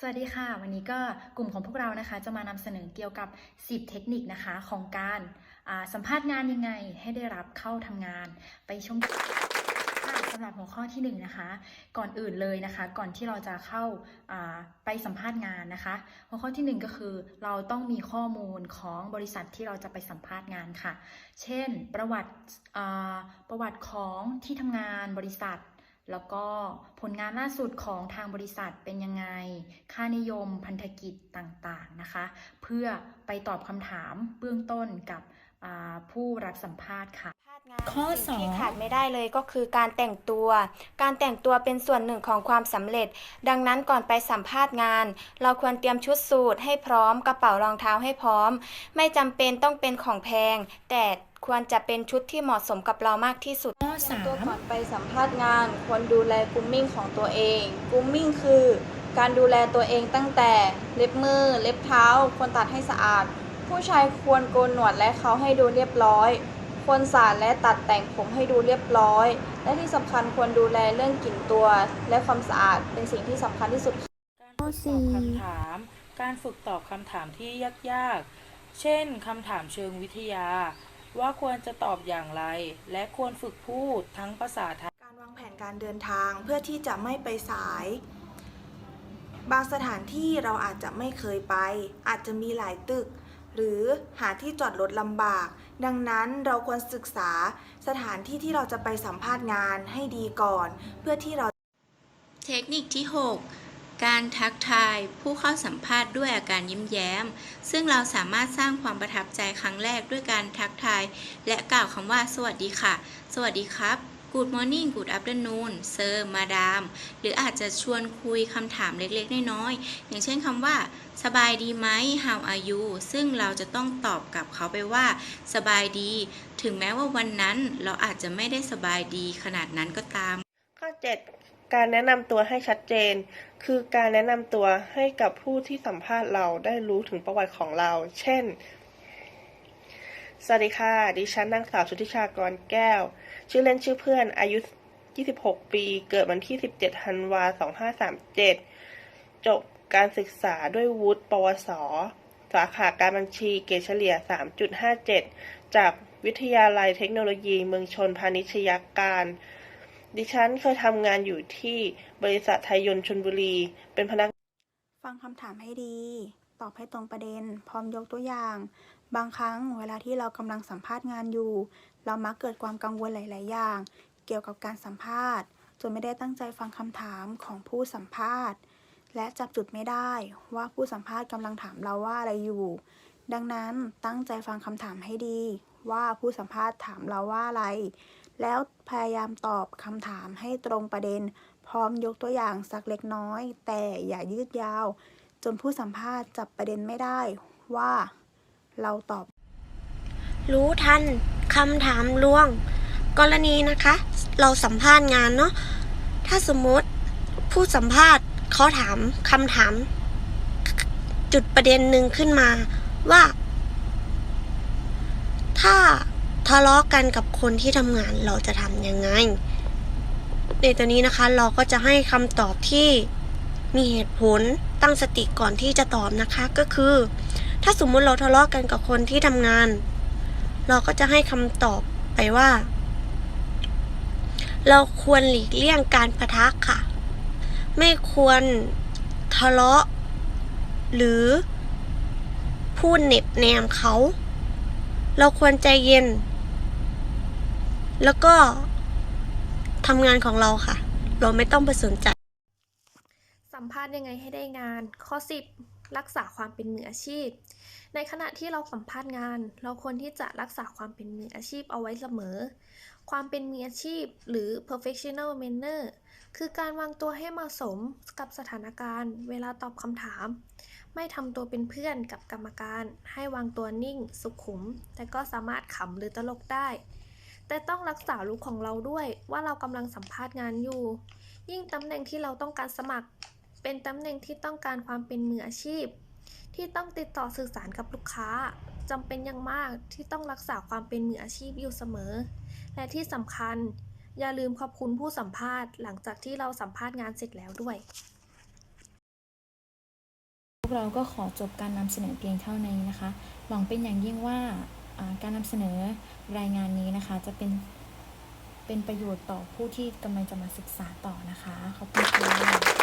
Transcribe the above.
สวัสดีค่ะ วันนี้ก็กลุ่มของพวกเรานะคะ จะมานำเสนอเกี่ยวกับ 10 เทคนิคนะคะของการสัมภาษณ์งานยังไงให้ได้รับเข้าทำงานไปชมค่ะสำหรับหัวข้อที่1นงนะคะ ก่อนอื่นเลยนะคะ ก่อนที่เราจะเข้าาไปสัมภาษณ์งานนะคะ หัวข้อที่หนึ่งก็คือ เราต้องมีข้อมูลของบริษัทที่เราจะไปสัมภาษณ์งานค่ะ เช่น ประวัติประวัติของที่ทำงานบริษัท แล้วก็ผลงานล่าสุดของทางบริษัทเป็นยังไง ค่านิยมพันธกิจต่างๆนะคะ เพื่อไปตอบคำถามเบื้องต้นกับอ่าผู้รับสัมภาษณ์ค่ะข้อสิ่งที่สองขาดไม่ได้เลยก็คือการแต่งตัว การแต่งตัวเป็นส่วนหนึ่งของความสำเร็จ ดังนั้นก่อนไปสัมภาษณ์งาน เราควรเตรียมชุดสูทให้พร้อมกระเป๋ารองเท้าให้พร้อม ไม่จำเป็นต้องเป็นของแพง แต่ ควรจะเป็นชุดที่เหมาะสมกับเรามากที่สุด ข้อสาตัวมก่อนไปสัมภาษณ์งานควรดูแลกรูมมิ่งของตัวเองกรูมมิ่งคือการดูแลตัวเองตั้งแต่เล็บมือ เล็บเท้า ควรตัดให้สะอาด ผู้ชายควรโกนหนวดและเขาให้ดูเรียบร้อย ควรสระและตัดแต่งผมให้ดูเรียบร้อย และที่สำคัญควรดูแลเรื่องกลิ่นตัว และความสะอาดเป็นสิ่งที่สำคัญที่สุดการฝึกตอบคำถาม การฝึกตอบคำถามที่ยากๆ เช่นคำถามเชิงวิทยา ว่าควรจะตอบอย่างไร และควรฝึกพูดทั้งภาษาไทย การวางแผนการเดินทางเพื่อที่จะไม่ไปสาย บางสถานที่เราอาจจะไม่เคยไป อาจจะมีหลายตึก หรือหาที่จอดรถลำบาก ดังนั้นเราควรศึกษาสถานที่ที่เราจะไปสัมภาษณ์งานให้ดีก่อน เพื่อที่เรา เทคนิคที่ 6 การทักทายผู้เข้าสัมภาษณ์ด้วยอาการยิ้มแย้ม ซึ่งเราสามารถสร้างความประทับใจครั้งแรกด้วยการทักทาย และกล่าวคำว่า สวัสดีค่ะ สวัสดีครับ Good morning Good afternoon Sir Madam หรืออาจจะชวนคุยคำถามเล็กๆ น้อยๆ อย่างเช่นคำว่า สบายดีไหม How are you ซึ่งเราจะต้องตอบกลับเขาไปว่า สบายดี ถึงแม้ว่าวันนั้นเราอาจจะไม่ได้สบายดีขนาดนั้นก็ตาม ข้อ 7 การแนะนำตัวให้ชัดเจน คือการแนะนำตัวให้กับผู้ที่สัมภาษณ์เราได้รู้ถึงประวัติของเรา เช่น สวัสดีค่ะ ดิฉันนางสาวชุติชากรแก้ว ชื่อเล่นชื่อเพื่อน อายุ 26 ปี เกิดวันที่ 17 ธันวา 2537 จบการศึกษาด้วยวุฒิ ปวส สาขาการบัญชี เกรดเฉลี่ย 3.57 จากวิทยาลัยเทคโนโลยี เมืองชนพาณิชยการ ดิฉันเคยทำงานอยู่ที่บริษัทไทยยนต์ชนบุรี เป็นพนัก ฟังคำถามให้ดี ตอบให้ตรงประเด็น พร้อมยกตัวอย่าง บางครั้งเวลาที่เรากำลังสัมภาษณ์งานอยู่ เรามักเกิดความกังวลหลาย ๆ อย่าง เกี่ยวกับการสัมภาษณ์ จนไม่ได้ตั้งใจฟังคำถามของผู้สัมภาษณ์ และจับจุดไม่ได้ว่าผู้สัมภาษณ์กำลังถามเราว่าอะไรอยู่ ดังนั้นตั้งใจฟังคำถามให้ดี ว่าผู้สัมภาษณ์ถามเราว่าอะไร แล้วพยายามตอบคำถามให้ตรงประเด็น พร้อมยกตัวอย่างสักเล็กน้อย แต่อย่ายืดยาว จนผู้สัมภาษณ์จับประเด็นไม่ได้ว่าเราตอบ รู้ทันคำถามลวง กรณีนะคะ เราสัมภาษณ์งานเนาะถ้าสมมติผู้สัมภาษณ์เขาถามคำถาม จุดประเด็นหนึ่งขึ้นมาว่า ถ้า ทะเลาะกันกับคนที่ทำงานเราจะทำยังไง ในตัวนี้นะคะเราก็จะให้คำตอบที่มีเหตุผลตั้งสติก่อนที่จะตอบนะคะก็คือ ถ้าสมมุติเราทะเลาะกันกับคนที่ทำงาน เราก็จะให้คำตอบไปว่า เราควรหลีกเลี่ยงการประทะค่ะ ไม่ควรทะเลาะ หรือพูดเน็บแนมเขา เราควรใจเย็น แล้วก็ทำงานของเราค่ะ เราไม่ต้องไปสนใจ สัมภาษณ์ยังไงให้ได้งาน ข้อ 10 รักษาความเป็นมืออาชีพ ในขณะที่เราสัมภาษณ์งาน เราควรที่จะรักษาความเป็นมืออาชีพเอาไว้เสมอ ความเป็นมืออาชีพ หรือ professional manner คือการวางตัวให้เหมาะสมกับสถานการณ์ เวลาตอบคำถาม ไม่ทำตัวเป็นเพื่อนกับกรรมการ ให้วางตัวนิ่ง สุขุม แต่ก็สามารถขำหรือตลกได้ แต่ต้องรักษาลุคของเราด้วยว่าเรากำลังสัมภาษณ์งานอยู่ ยิ่งตำแหน่งที่เราต้องการสมัคร เป็นตำแหน่งที่ต้องการความเป็นมืออาชีพ ที่ต้องติดต่อสื่อสารกับลูกค้าจำเป็นอย่างมากที่ต้องรักษาความเป็นมืออาชีพอยู่เสมอ และที่สำคัญ อย่าลืมขอบคุณผู้สัมภาษณ์หลังจากที่เราสัมภาษณ์งานเสร็จแล้วด้วยวกเราก็ขอจบการนำเสนอเพียงเท่านี้นะคะ หวังเป็นอย่างยิ่งว่า การนำเสนอรายงานนี้นะคะ จะเป็นเป็นประโยชน์ต่อผู้ที่กำลังจะมาศึกษาต่อนะคะ ขอบคุณค่ะ